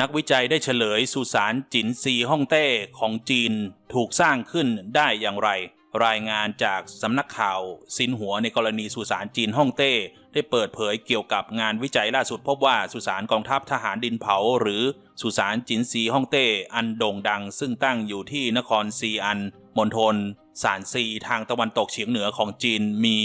นักวิจัยได้เฉลยสุสานจินซีฮ่องเต้ของจีนถูกสร้างขึ้นได้อย่างไร รายงานจากสำนักข่าวซินหัวในกรณีสุสานจีนฮ่องเต้ ได้เปิดเผยเกี่ยวกับงานวิจัยล่าสุดพบว่าสุสานกองทัพทหารดินเผา หรือสุสานจินซีฮ่องเต้อันโด่งดัง ซึ่งตั้งอยู่ที่นครซีอันมณฑล ซานซีทางตะวันตกเฉียงเหนือของจีนมี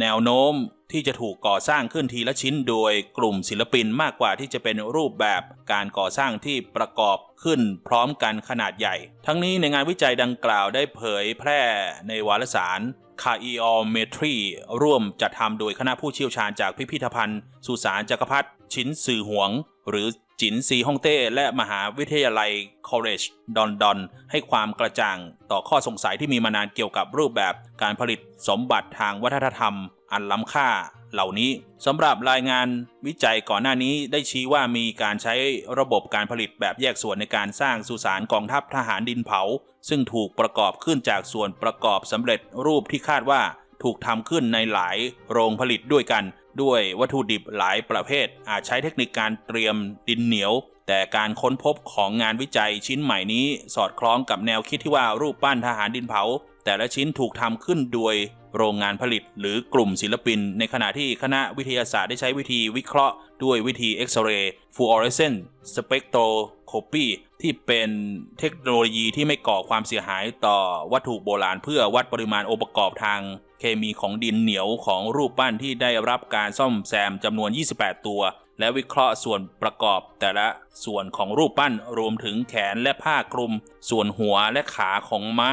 แนวโน้มที่จะถูกก่อสร้างขึ้นทีละชิ้นโดยกลุ่มศิลปินมากกว่าที่จะเป็นรูปแบบการก่อสร้างที่ประกอบขึ้นพร้อมกันขนาดใหญ่ ทั้งนี้ในงานวิจัยดังกล่าวได้เผยแพร่ในวารสาร c a i o m e t r y ร่วมจัดทำโดยคณะผู้เชี่ยวชาญจากพิพิธภัณฑ์ สุสานจักรพรรดิชินซือหวง หรือ จินซีฮ่องเต้และมหาวิทยาลัย College ดอนดอนให้ความกระจ่างต่อข้อสงสัยที่มีมานานเกี่ยวกับรูปแบบการผลิตสมบัติทางวัฒนธรรม อันล้ำค่าเหล่านี้สำหรับรายงานวิจัยก่อนหน้านี้ได้ชี้ว่ามีการใช้ระบบการผลิตแบบแยกส่วนในการสร้างสุสานกองทัพทหารดินเผา ซึ่งถูกประกอบขึ้นจากส่วนประกอบสำเร็จรูปที่คาดว่าถูกทำขึ้นในหลายโรงผลิตด้วยกัน ด้วยวัตถุดิบหลายประเภท อาจใช้เทคนิคการเตรียมดินเหนียว แต่การค้นพบของงานวิจัยชิ้นใหม่นี้ สอดคล้องกับแนวคิดที่ว่ารูปปั้นทหารดินเผา แต่ละชิ้นถูกทำขึ้นโดยโรงงานผลิตหรือกลุ่มศิลปิน ในขณะที่คณะวิทยาศาสตร์ได้ใช้วิธีวิเคราะห์ด้วยวิธีเอ็กซเรย์ฟูออเรสเซนต์สเปกโตรโคปีที่เป็นเทคโนโลยีที่ไม่ก่อความเสียหายต่อวัตถุโบราณเพื่อวัดปริมาณองค์ประกอบทางเคมีของดินเหนียวของรูปปั้นที่ได้รับการซ่อมแซมจำนวน 28 ตัว และวิเคราะห์ส่วนประกอบแต่ละส่วนของรูปปั้นรวมถึงแขนและผ้าคลุม ส่วนหัวและขาของม้า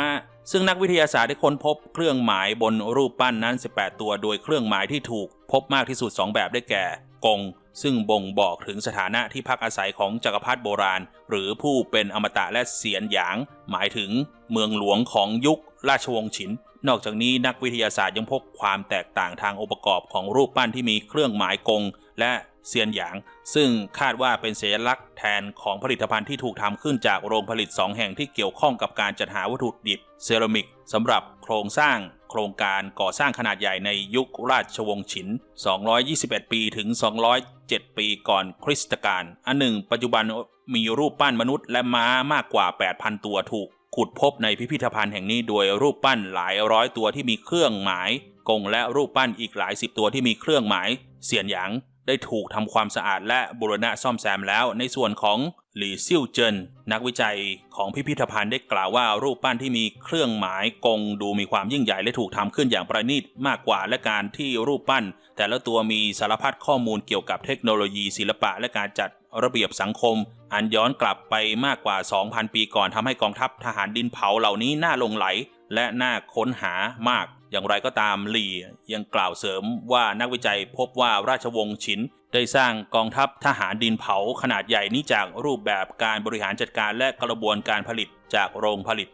ซึ่งนักวิทยาศาสตร์ได้ค้นพบเครื่องหมายบนรูปปั้นนั้น 18 ตัว โดยเครื่องหมายที่ถูกพบมากที่สุด 2 แบบได้แก่ กง ซึ่งบ่งบอกถึงสถานะที่พักอาศัยของจักรพรรดิโบราณ หรือผู้เป็นอมตะและเสียนหยาง หมายถึงเมืองหลวงของยุคราชวงศ์ฉิน นอกจากนี้นักวิทยาศาสตร์ยังพบความแตกต่างทางองค์ประกอบของรูปปั้นที่มีเครื่องหมายกง และ เซียนหยาง ซึ่งคาดว่าเป็นสัญลักษณ์แทนของผลิตภัณฑ์ที่ถูกทำขึ้นจากโรงผลิต 2 แห่งที่เกี่ยวข้องกับการจัดหาวัตถุดิบเซรามิกสำหรับโครงสร้างโครงการก่อสร้างขนาดใหญ่ในยุคราชวงศ์ฉิน 221 ปีถึง 207 ปีก่อนคริสตกาล อันหนึ่ง ปัจจุบันมีรูปปั้นมนุษย์และม้ามากกว่า 8,000 ตัวถูกขุดพบในพิพิธภัณฑ์แห่งนี้โดยรูปปั้นหลายร้อยตัวที่มีเครื่องหมายกงและรูปปั้นอีกหลายสิบตัวที่มีเครื่องหมายเสียนหยาง ได้ถูกทำความสะอาดและบูรณะซ่อมแซมแล้ว ในส่วนของหลี่ซิ่วเจินนักวิจัยของพิพิธภัณฑ์ได้กล่าวว่ารูปปั้นที่มีเครื่องหมายกงดูมีความยิ่งใหญ่และถูกทำขึ้นอย่างประณีตมากกว่าและการที่รูปปั้น แต่ละตัวมีสารพัดข้อมูลเกี่ยวกับเทคโนโลยีศิลปะและการจัดระเบียบสังคม อันย้อนกลับไปมากกว่า 2,000 ปีก่อนทำให้กองทัพทหารดินเผาเหล่านี้น่าลงไหล และน่าค้นหามาก อย่างไรก็ตามหลี่ยังกล่าวเสริมว่านักวิจัยพบว่าราชวงศ์ฉิน ได้สร้างกองทัพทหารดินเผาขนาดใหญ่นี้จากรูปแบบการบริหารจัดการและกระบวนการผลิตจากโรงผลิต